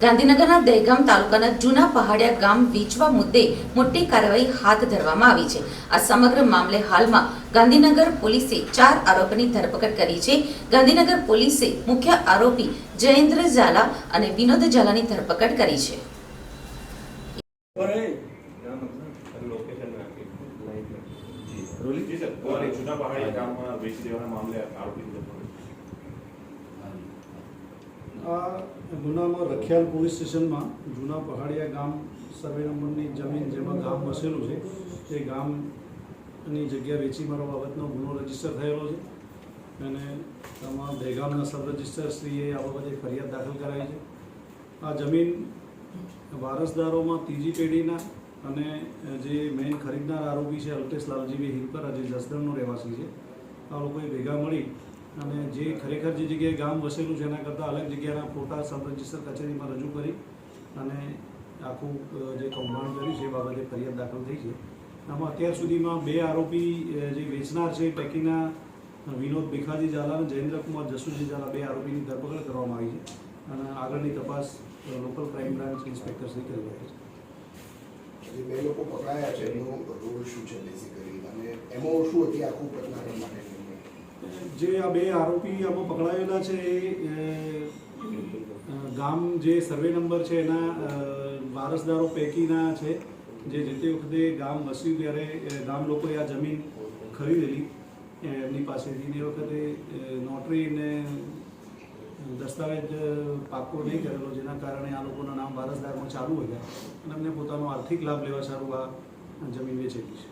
ગાંધીનગરના દહેગામ તાલુકાના જૂના પહાડિયા ગામ વેચવા મુદ્દે મોટી કાર્યવાહી હાથ ધરવામાં આવી છે આ સમગ્ર મામલે હાલમાં ગાંધીનગર પોલીસે ચાર આરોપીની ધરપકડ કરી છે ગાંધીનગર પોલીસે મુખ્ય આરોપી જયેન્દ્ર ઝાલા અને વિનોદ ઝાલાની ધરપકડ કરી છે લોકેશન નાખી રોલી? જી સર અને જૂના પહાડી ગામમાં વેચી દેવાના મામલે આરોપી ધરપકડ. આ ગુનામાં રખિયાલ પોલીસ સ્ટેશનમાં જૂના પહાડિયા ગામ સર્વે નંબરની જમીન જેમાં ગામ વસેલું છે. તે ગામની જગ્યા વેચી મારવા બાબતનો ગુનો રજિસ્ટર થયેલો છે અને તેમાં દહેગામના સબ રજિસ્ટર શ્રીએ આ બાબતે ફરિયાદ દાખલ કરાઈ છે. આ જમીન વારસદારોમાં ત્રીજી પેઢીના અને જે મેઇન ખરીદનાર આરોપી છે અલ્પેશ લાલજીભાઈ હિલપર જે જસદણનો રહેવાસી છે. આ લોકોએ ભેગા મળી અને જે ખરેખર જે જગ્યાએ ગામ વસેલું છે, એના કરતાં અલગ જગ્યાના ફોટા સબ કચેરીમાં રજૂ કરી અને આખું જે કૌભાંડ કર્યું છે, એ બાબતે ફરિયાદ દાખલ થઈ છે. આમાં અત્યાર સુધીમાં બે આરોપી જે વેચનાર છે પૈકીના વિનોદ ભીખાજી ઝાલા અને જયેન્દ્રકુમાર જસુજી ઝાલા બે આરોપીની ધરપકડ કરવામાં આવી છે અને આગળની તપાસ લોકલ ક્રાઇમ બ્રાન્ચ ઇન્સ્પેક્ટરશ્રી કરી રહ્યા છે. બે લોકો પકડાયા છે એમનો રોલ શું છે બેઝિકલી અને એમાં શું હતી આખું પ્રકરણ માટે જે આ બે આરોપી આમાં પકડાયેલા છે એ ગામ જે સર્વે નંબર છે એના વારસદારો પૈકીના છે, જે જે તે વખતે ગામ વસ્યું ત્યારે ગામ લોકોએ આ જમીન ખરીદેલી. એમની પાસેથી એ વખતે નોટરીને દસ્તાવેજ પાકો નહીં કરેલો, જેના કારણે આ લોકોના નામ વારસદારમાં ચાલુ હતા અને એમને પોતાનો આર્થિક લાભ લેવા સારું આ જમીન વેચેલી છે.